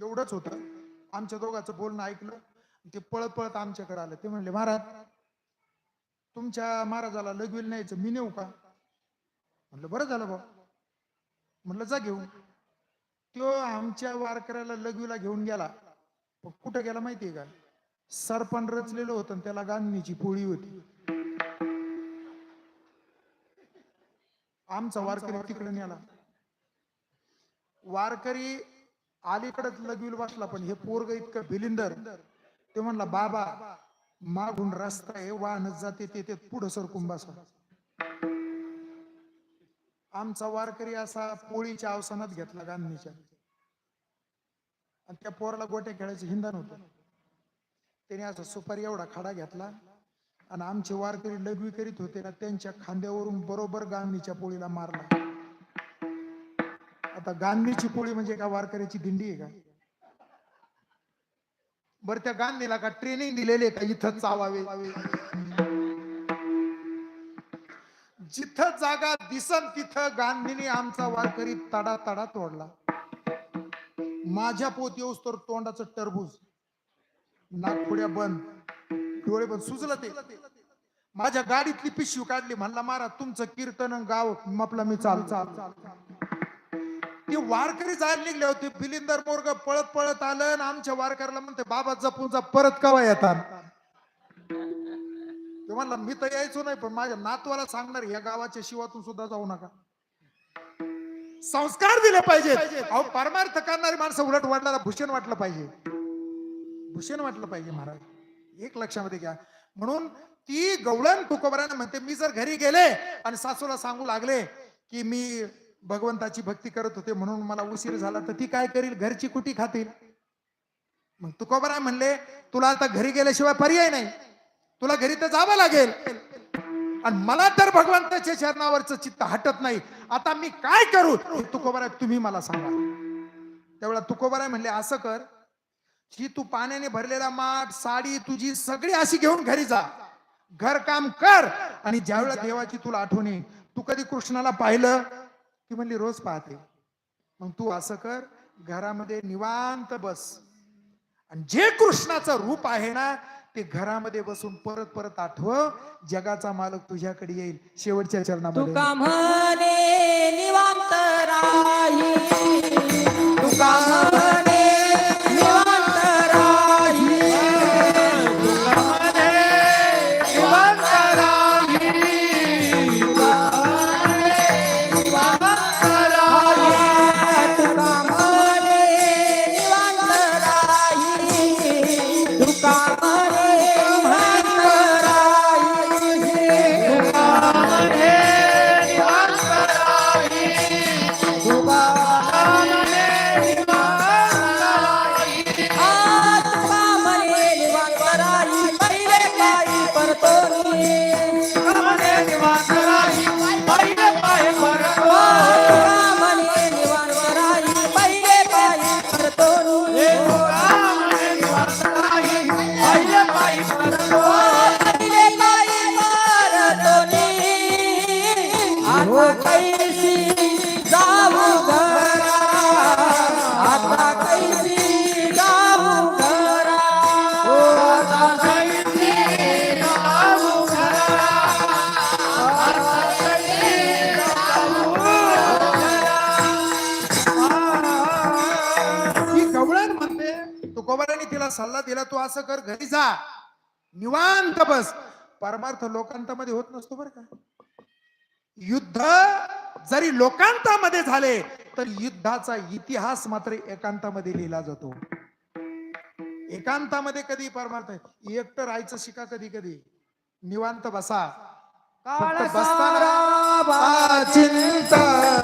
एवढंच होतं. आमच्या दोघांचं बोलणं ऐकलं. ते पळत पळत आमच्याकडे आलं. ते म्हणले महाराज तुमच्या महाराजाला लगविल न्यायचं मी नेऊ का? म्हणलं बरं झालं भाऊ. म्हणलं जा घेऊन. तो आमच्या वारकऱ्याला लघवीला घेऊन गेला. पण कुठं गेला माहितीये का? सरपण रचलेलं होतं त्याला गांधीची पोळी होती. आमचा वारकरी तिकडे नेला. वारकरी अलीकडच लघवील बसला पण हे पोरग इतकं भिलिंदर. ते म्हणला बाबा मागून रस्ता आहे वाहनच जाते ते ते पुढं सरकून बसा. आमचा वारकरी असा पोळीच्या अवसानात घेतला गांधीच्या. आणि त्या पोराला गोट्या खेळायचं हिंदा नव्हतं त्याने असा सुपारी एवढा खडा घेतला आणि आमचे वारकरी लघवी करीत होते ना त्यांच्या खांद्यावरून बरोबर गांधीच्या पोळीला मारला. आता गांधीची पोळी म्हणजे का वारकऱ्याची दिंडी आहे का? बरं त्या गांधीला का ट्रेनिंग दिलेली आहे का इथं चावावे? जिथं जागा दिसन तिथं गांधीने आमचा वारकरी तडा तडा तोडला. माझ्या पोत येऊस तर तोंडाचं टरबूज. नागपुड्या बंद. डोळे बंद. सुचलं ते. माझ्या गाडीतली पिशवी काढली. म्हणला मारा तुमचं कीर्तन गाव मपला मी चाल चाल चाल ती वारकरी जायला निघले होते. बिलिंदर मोर्ग पळत पळत आलं आणि आमच्या वारकऱ्याला म्हणते बाबा जपून जा परत कवा येतात? ते म्हणला मी तर यायचो नाही पण माझ्या नातवाला सांगणार या गावाच्या शिवातून सुद्धा जाऊ नका. संस्कार दिले पाहिजे अहो परमार्थ करणारी माणसं उलट वाटणारा भूषण वाटलं पाहिजे. भूषण वाटलं पाहिजे महाराज. एक लक्षामध्ये घ्या. म्हणून ती गवळण तुकोबराने म्हणते मी जर घरी गेले आणि सासूला सांगू लागले की मी भगवंताची भक्ती करत होते म्हणून मला उशीर झाला. तर ती काय करील? घरची कुटी खातील. मग तुकोबराय म्हणले तुला आता घरी गेल्याशिवाय पर्याय नाही. तुला घरी तर जावं लागेल. आणि मला तर भगवंताच्या चरणावरचं चित्त हटत नाही. आता मी काय करू? तुकोबराय तुम्ही मला सांगा. त्यावेळेला तुकोबराय म्हणले असं कर. की तू पाण्याने भरलेला माठ साडी तुझी सगळी अशी घेऊन घरी जा. घर काम कर. आणि ज्यावेळेला देवाची तुला आठवण तू कधी कृष्णाला पाहिलं? ती म्हणली रोज पाहते. मग तू असं कर घरामध्ये निवांत बस. आणि जे कृष्णाचं रूप आहे ना ते घरामध्ये बसून परत परत आठव जगाचा मालक तुझ्याकडे येईल शेवटच्या चरणामध्ये. निवांत राही Come on, everyone. तिला सल्ला दिला तू असं कर घरी जा. निवांत बस. परमार्थ लोकांतामध्ये होत नसतो बरं का. युद्ध जरी लोकांतामध्ये झाले तर युद्धाचा इतिहास मात्र एकांतामध्ये लिहिला जातो. एकांतामध्ये कधी परमार्थ एकटं राहायचं शिका कधी कधी. निवांत बसा. बसताना सारा